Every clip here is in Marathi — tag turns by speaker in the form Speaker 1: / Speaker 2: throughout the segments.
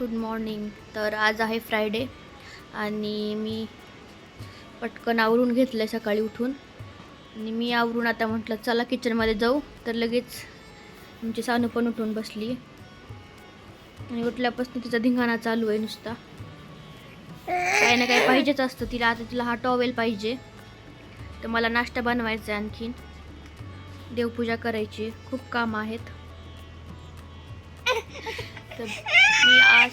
Speaker 1: Good morning. तर आज आहे फ्रायडे आणि मी पटकन आवरून घेतलं आहे सकाळी उठून. आणि मी आवरून आता म्हटलं चला किचनमध्ये जाऊ. तर लगेच आमची सानू पण उठून बसली. आणि उठल्यापासून तिचा धिंगाणा चालू आहे नुसता. काही ना काही पाहिजेच असतं. तिला आता तिला हा टॉवेल पाहिजे. तर मला नाश्ता बनवायचा आहे आणखीन. देवपूजा करायची. खूप कामं आहेत. तर मी आज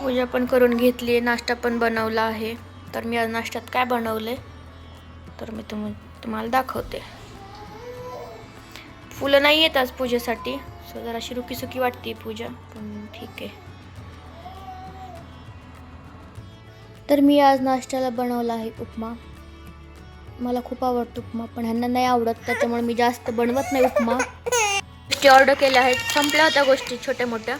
Speaker 1: पूजा पण करून घेतली आहे नाश्ता पण बनवला आहे. तर मी आज नाश्त्यात काय बनवले तर मी तुम तुम्हाला दाखवते. फुलं नाही येत आज पूजेसाठी सो जराशी रुकी सुकी वाटते पूजा पण ठीक आहे. तर मी आज नाश्त्याला बनवला आहे उपमा. मला खूप आवडतो उपमा पण ह्यांना नाही आवडत त्याच्यामुळे मी जास्त बनवत नाही उपमा. गोष्टी ऑर्डर केल्या आहेत. संपल्या होत्या गोष्टी छोट्या मोठ्या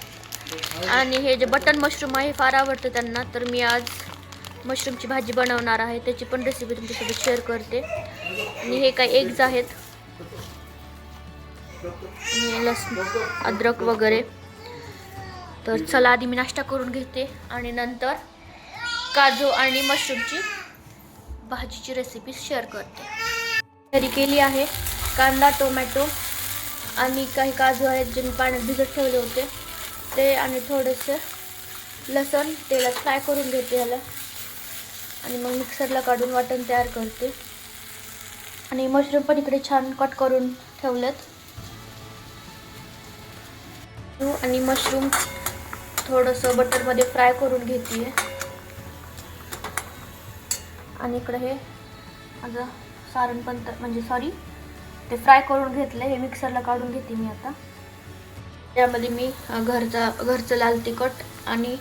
Speaker 1: आणि हे जे बटन मशरूम आहे फार आवडतं त्यांना. तर मी आज मशरूमची भाजी बनवणार आहे. त्याची पण रेसिपी तुमच्यासोबत शेअर करते. आणि हे काही एग्ज आहेत. आणि लसूण अद्रक वगैरे. तर चला आधी मी नाश्ता करून घेते. आणि नंतर काजू आणि मशरूमची भाजीची रेसिपी शेअर करते. तरी केली आहे. कांदा टोमॅटो आणि काही काजू आहेत जे मी पाण्यात भिजत ठेवले होते. ते आणि थोडंसं लसण तेलात फ्राय करून घेते ह्याला. आणि मग मिक्सरला काढून वाटण तयार करते. आणि मशरूम पण इकडे छान कट करून ठेवलेत. आणि मशरूम थोडंसं बटरमध्ये फ्राय करून घेते आणि इकडे हे माझं सारण पण म्हणजे सॉरी ते फ्राय करून घेतलं हे मिक्सरला काढून घेते मी आता. त्यामध्ये मी घरचा घरचं लाल तिखट आणि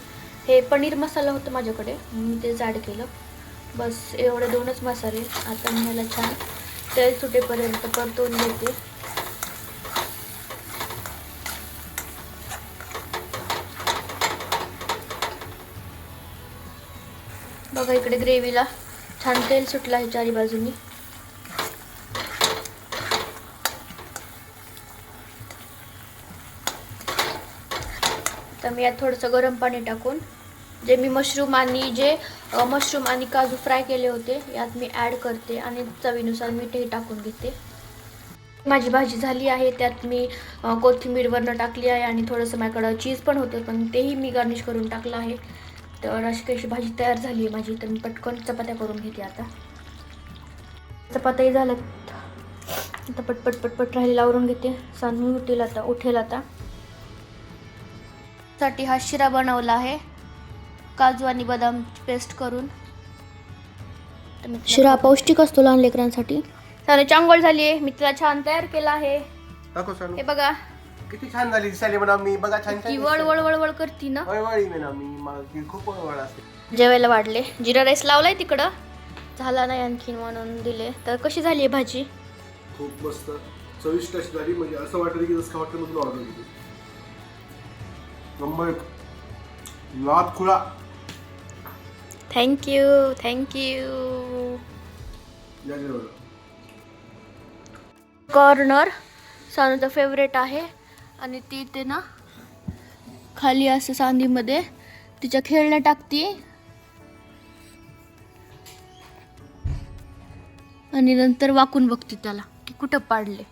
Speaker 1: हे पनीर मसाला होतं माझ्याकडे. मी तेच ॲड केलं. बस एवढे दोनच मसाले. आता मी याला छान तेल सुटेपर्यंत परतवून घेते. बघा इकडे ग्रेव्हीला छान तेल सुटलं आहे चारी बाजूनी. तर मी यात थोडंसं गरम पाणी टाकून जे मी मशरूम आणि जे मशरूम आणि काजू फ्राय केले होते यात मी ॲड करते आणि चवीनुसार मीठही टाकून घेते. माझी भाजी झाली आहे त्यात मी अ, कोथिंबीर वरनं टाकली आहे आणि थोडंसं माझ्याकडं चीज पण होतं पण तेही मी गार्निश करून टाकलं आहे. तर अशी कशी भाजी तयार झाली आहे माझी तर मी पटकन चपात्या करून घेते आता. चपात्याही झाल्यात. आता पटपट पटपट राहिलेला आवरून घेते. सानू उठेल आता उठेल आता. साठी हा शिरा बनवला आहे. काजू आणि बदाम पेस्ट करून. शिरा पौष्टिक असतो लहान लेकरांसाठी. आंघोळ झाली आहे. मी तिला छान तयार केला आहे.
Speaker 2: दाखव
Speaker 1: हे बघा.
Speaker 2: किती छान झाली दिसायली म्हणा मी बघा छान
Speaker 1: ती
Speaker 2: छान
Speaker 1: वळ वळ वळ वळ करती ना.
Speaker 2: वळवळी म्हणा मी मला ती खूप वळवळ असते.
Speaker 1: जेवायला वाढले. जिरा राईस लावलाय तिकडं. झाला नाही आणखीन म्हणून दिले. तर कशी झाली आहे भाजी?
Speaker 2: खूप मस्त. चविष्ट अशी झाली. म्हणजे असं वाटलं की जसं हॉटेल मधून ऑर्डर केली नंबर एक. लात खुळा.
Speaker 1: थँक्यू थँक्यू
Speaker 2: या जेवण
Speaker 1: कॉर्नर सानूचा फेवरेट आहे. आणि ती ते ना खाली असं सांदीमध्ये तिच्या खेळण्या टाकते. आणि नंतर वाकून बघते त्याला की कुठं पाडले.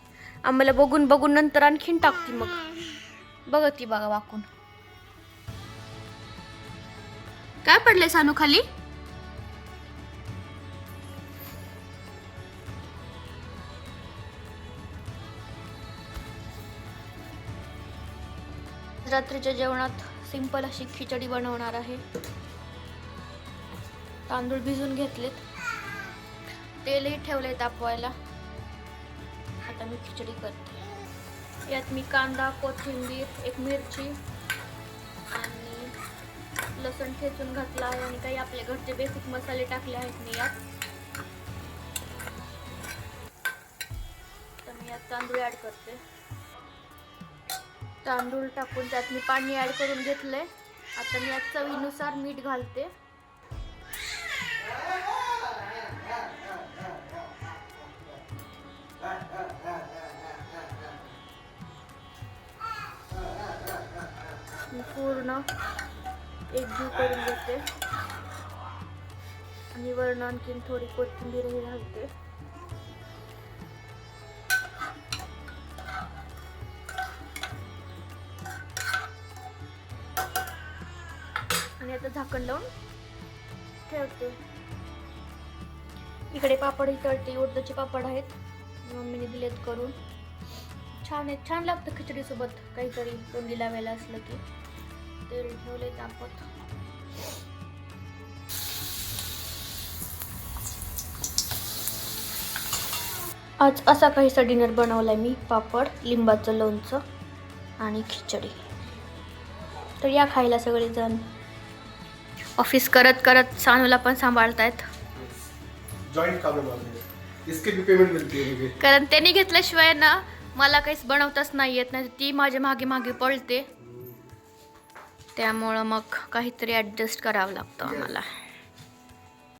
Speaker 1: आम्हाला बघून बघून नंतर आणखीन टाकते मग. बघत ती बघा वाकून. काय पडले सानू खाली? रात्रीच्या जेवणात सिंपल अशी खिचडी बनवणार आहे. तांदूळ भिजून घेतलेत. तेलही ठेवले तापवायला. आता मी खिचडी करते. यात मी कांदा कोथिंबीर एक मिरची आणि लसण ठेचून घातला आहे आणि काही आपले घरचे बेसिक मसाले टाकले आहेत मी यात. तर मी यात तांदूळ ॲड करते. तांदूळ टाकून त्यात मी पाणी ॲड करून घेतलंय. आता मी यात चवीनुसार मीठ घालते. पूर्ण एक एकजीव करून घेते आणि वरण आणखीन थोडी कोथिंबीरही घालते. आणि आता झाकण लावून ठेवते. इकडे पापडही तळते उडदाचे पापड आहेत. मम्मीने दिलेत करून. छान आहेत. छान लागतं खिचडीसोबत काहीतरी तोंडी लावायला असलं की. तेल ठेवले तापत आज असा काहीसा डिनर बनवलाय मी पापड लिंबाचं लोणचं आणि खिचडी. तर या खायला सगळेजण ऑफिस करत करत सानूला पण सांभाळतायत.
Speaker 2: जॉईंट काम आहे माझं इसके भी पेमेंट मिळते है मुझे.
Speaker 1: कारण त्यांनी घेतल्याशिवाय ना मला काहीच बनवताच नाही येत नाही ती माझ्या मागे मागे पळते. त्यामुळं मग काहीतरी ॲडजस्ट करावं लागतं आम्हाला.